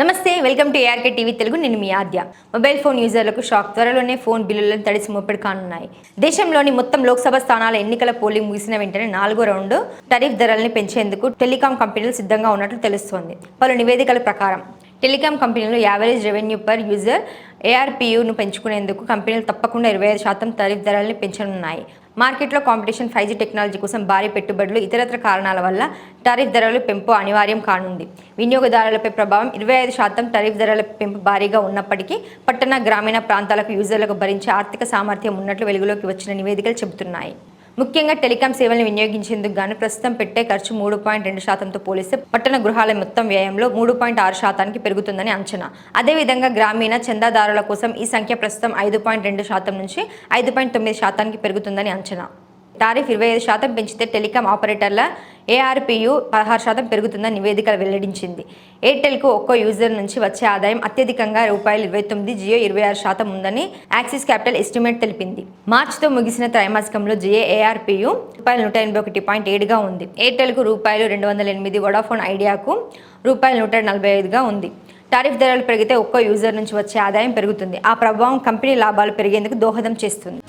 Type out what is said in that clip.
నమస్తే welcome to ARK TV Telugu. నేను మీ ఆద్య. మొబైల్ ఫోన్ యూజర్లకు షాక్. త్వరలోనే ఫోన్ బిల్లులను తడిసి ముప్పటి కానున్నాయి. దేశంలోని మొత్తం లోక్సభ స్థానాల ఎన్నికల పోలింగ్ ముగిసిన వెంటనే నాలుగో రౌండ్ టరీఫ్ ధరల్ని పెంచేందుకు టెలికాం కంపెనీలు సిద్ధంగా ఉన్నట్లు తెలుస్తోంది. పలు నివేదికల ప్రకారం టెలికాం కంపెనీలు యావరేజ్ రెవెన్యూ పర్ యూజర్ ఏఆర్పియును పెంచుకునేందుకు కంపెనీలు తప్పకుండా ఇరవై ఐదు శాతం టరీఫ్ ధరల్ని పెంచనున్నాయి. మార్కెట్లో కాంపిటీషన్ ఫైవ్ జీ టెక్నాలజీ కోసం భారీ పెట్టుబడులు ఇతరత్ర కారణాల వల్ల టారిఫ్ ధరలు పెంపు అనివార్యం కానుంది. వినియోగదారులపై ప్రభావం ఇరవై ఐదు శాతం టారిఫ్ ధరల పెంపు భారీగా ఉన్నప్పటికీ పట్టణ గ్రామీణ ప్రాంతాలకు యూజర్లకు భరించే ఆర్థిక సామర్థ్యం ఉన్నట్లు వెలుగులోకి వచ్చిన నివేదికలు చెబుతున్నాయి. ముఖ్యంగా టెలికాం సేవలను వినియోగించేందుకు గాను ప్రస్తుతం పెట్టే ఖర్చు మూడు పాయింట్ రెండు శాతంతో పోలిస్తే పట్టణ గృహాల మొత్తం వ్యయంలో మూడు పాయింట్ ఆరు శాతానికి పెరుగుతుందని అంచనా. అదేవిధంగా గ్రామీణ చందాదారుల కోసం ఈ సంఖ్య ప్రస్తుతం ఐదు పాయింట్ రెండు శాతం నుంచి ఐదు పాయింట్ తొమ్మిది శాతానికి పెరుగుతుందని అంచనా. టారిఫ్ ఇరవై ఐదు శాతం పెంచితే టెలికాం ఆపరేటర్ల ఏఆర్పియు పదహారు శాతం పెరుగుతుందని నివేదిక వెల్లడించింది. ఎయిర్టెల్కు ఒక్కో యూజర్ నుంచి వచ్చే ఆదాయం అత్యధికంగా రూపాయలు ఇరవై తొమ్మిది జియో ఇరవై ఆరు శాతం ఉందని యాక్సిస్ క్యాపిటల్ ఎస్టిమేట్ తెలిపింది. మార్చితో ముగిసిన త్రైమాసికంలో జియో ఏఆర్పియు రూపాయలు నూట ఎనభై ఒకటి పాయింట్ ఏడుగా ఉంది. ఎయిర్టెల్కు రూపాయలు రెండు వందల ఎనిమిది వొడాఫోన్ ఐడియాకు రూపాయలు నూట నలభై ఐదుగా ఉంది. టారిఫ్ ధరలు పెరిగితే ఒక్కో యూజర్ నుంచి వచ్చే ఆదాయం పెరుగుతుంది. ఆ ప్రభావం కంపెనీ లాభాలు పెరిగేందుకు దోహదం చేస్తుంది.